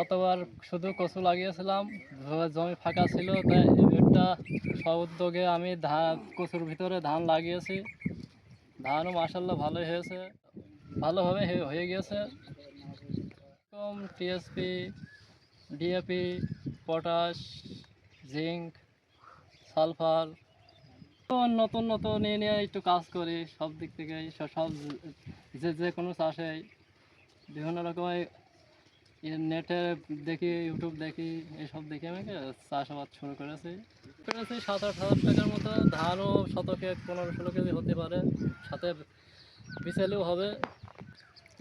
গতবার শুধু কচু লাগিয়েছিলাম জমি ফাঁকা ছিল, তাই এবারটা উদ্যোগে আমি ধান কচুর ভিতরে ধান লাগিয়েছি। ধানও মাসাল্লাহ ভালোই হয়েছে, ভালোভাবে হয়ে- গিয়েছে কম TSP DAP potash, zinc, sulphur নতুন নতুন নিয়ে নিয়ে একটু কাজ করি, সব দিক থেকে সব যে যে কোনো চাষে বিভিন্ন রকমের নেটে দেখি ইউটিউব দেখি এসব দেখে আমি চাষাবাদ শুরু করেছি। করেছি সাত আট হাজার টাকার মতো ধানও শতকে পনেরো ষোলো কেজি হতে পারে। সাথে বিচেলেও হবে।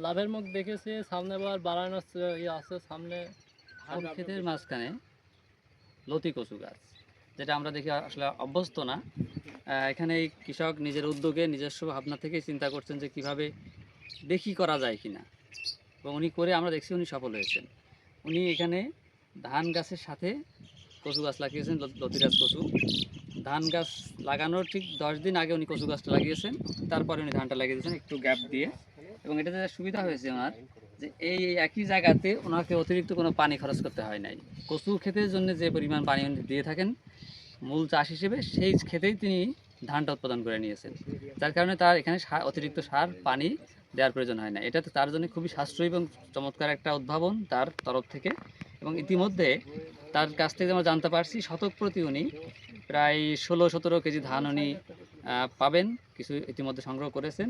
লাভের মুখ দেখেছি সামনে আবার বাড়ানোর ইয়ে আছে সামনে। ক্ষেতের মাঝখানে লতি কচু গাছ যেটা আমরা দেখি আসলে অভ্যস্ত না। এখানে এই কৃষক নিজের উদ্যোগে নিজস্ব ভাবনা থেকে চিন্তা করছেন যে কীভাবে দেখি করা যায় কিনা। এবং উনি করে আমরা দেখছি উনি সফল হয়েছেন। উনি এখানে ধান গাছের সাথে কচু গাছ লাগিয়েছেন লত- লতিরাজ কচু। ধান গাছ লাগানোর ঠিক দশ দিন আগে উনি কচু গাছটা লাগিয়েছেন, তারপরে উনি ধানটা লাগিয়ে দিয়েছেন একটু গ্যাপ দিয়ে। এবং এটা যে সুবিধা হয়েছে ওনার, যে এই একই জায়গাতে ওনাকে অতিরিক্ত কোনো পানি খরচ করতে হয় নাই। কচু ক্ষেতের জন্য যে পরিমাণ পানি উনি দিয়ে থাকেন, মূল চাষ হিসেবে সেই ক্ষেতেই তিনি ধানটা উৎপাদন করে নিয়েছেন। যার কারণে তার এখানে অতিরিক্ত সার, পানি দেওয়ার প্রয়োজন হয় না। এটা তো তার জন্য খুবই সাশ্রয়ী এবং চমৎকার একটা উদ্ভাবন তার তরফ থেকে। এবং ইতিমধ্যে তার কাছ থেকে আমরা জানতে পারছি, শতক প্রতি উনি প্রায় ষোলো সতেরো কেজি ধান উনি পাবেন। কিছু ইতিমধ্যে সংগ্রহ করেছেন।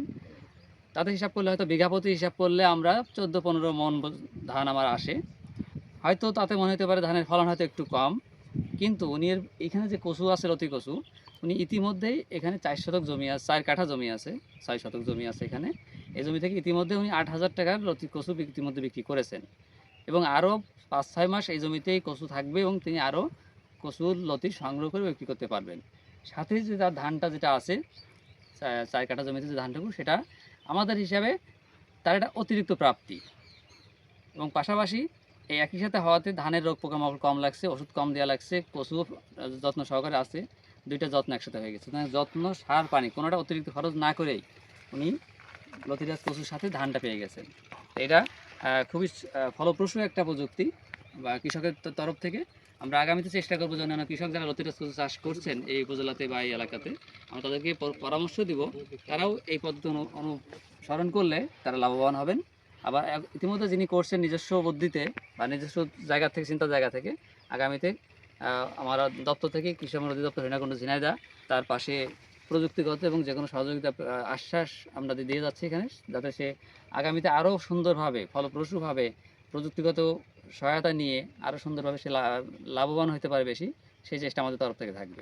তাতে হিসাব করলে হয়তো বিঘা প্রতি হিসাব করলে আমরা চোদ্দ পনেরো মন ধান আমার আসে। হয়তো তাতে মনে হতে পারে ধানের ফলন হয়তো একটু কম। কিন্তু উনি এখানে যে কচু আছে, লতি কচু উনি ইতিমধ্যেই এখানে চার শতক জমি আছে, চার কাঠা জমি আছে, ছয় শতক জমি আছে এখানে। এই জমি থেকে ইতিমধ্যে উনি আট হাজার টাকার লতি কচু ইতিমধ্যে বিক্রি করেছেন। এবং আরও পাঁচ, ছয় মাস এই জমিতেই কচু থাকবে এবং তিনি আরও কচুর লতি সংগ্রহ করে বিক্রি করতে পারবেন। সাথে যে তার ধানটা যেটা আছে, চার কাঠা জমিতে যে ধানটুকু সেটা আমাদের হিসাবে তার একটা অতিরিক্ত প্রাপ্তি। এবং পাশাপাশি এই একই সাথে হওয়াতে ধানের রোগ পোকামাকড় কম লাগছে, ওষুধ কম দেওয়া লাগছে কচু যত্ন সহকারে আছে। দুইটা যত্ন একসাথে হয়ে গেছে। যত্ন, সার, পানি, কোনোটা অতিরিক্ত খরচ না করেই উনি লতিরাজ কচুর সাথে ধানটা পেয়ে গেছেন। এটা খুবই ফলপ্রসূ একটা প্রযুক্তি বা কৃষকের তরফ থেকে। আমরা আগামীতে চেষ্টা করব যেন কৃষক যারা লতিরাজ কচু চাষ করছেন এই উপজেলাতে বা এই এলাকাতে, আমরা তাদেরকে পরামর্শ দিব। তারাও এই পদ্ধতি অনু- অনুসরণ করলে তারা লাভবান হবেন। আবার ইতিমধ্যে যিনি করছেন নিজস্ব বুদ্ধিতে বা নিজস্ব জায়গা থেকে চিন্তা জায়গা থেকে, আগামীতে আমার দপ্তর থেকে কৃষি আমার অধিদপ্তর হরিণাকুণ্ড ঝিনাইদা, তার পাশে প্রযুক্তিগত এবং যে কোনো সহযোগিতা আশ্বাস আমরা দিয়ে যাচ্ছি এখানে, যাতে সে আগামীতে আরও সুন্দরভাবে, ফলপ্রসূভাবে প্রযুক্তিগত সহায়তা নিয়ে আরও সুন্দরভাবে সে লাভবান হতে পারে বেশি, সেই চেষ্টা আমাদের তরফ থেকে থাকবে।